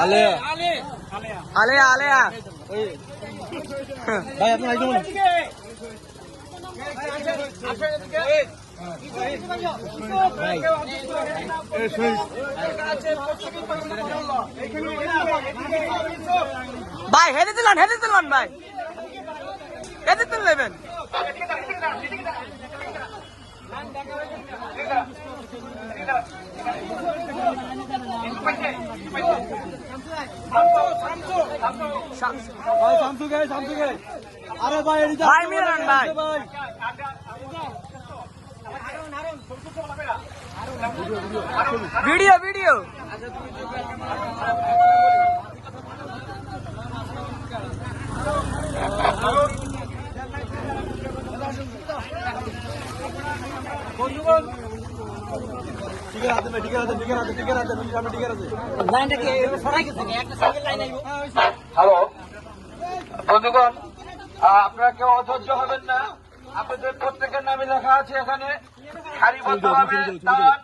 আলে। আলেয়া আলেয়া ভাই আপনি একদম ভাই হেঁটে দিলাম হেঁটে দিলাম ভাই। হেঁটে দিন নেবেন আরে ভাই ভাই মিলান ভাই। ভিডিও ভিডিও ঠিক হ্যালো। বন্ধুগণ আপনারা কেউ অধৈর্য হবেন না। আপনাদের প্রত্যেকের নামে লেখা আছে এখানে সারিবদ্ধভাবে দাঁড়ান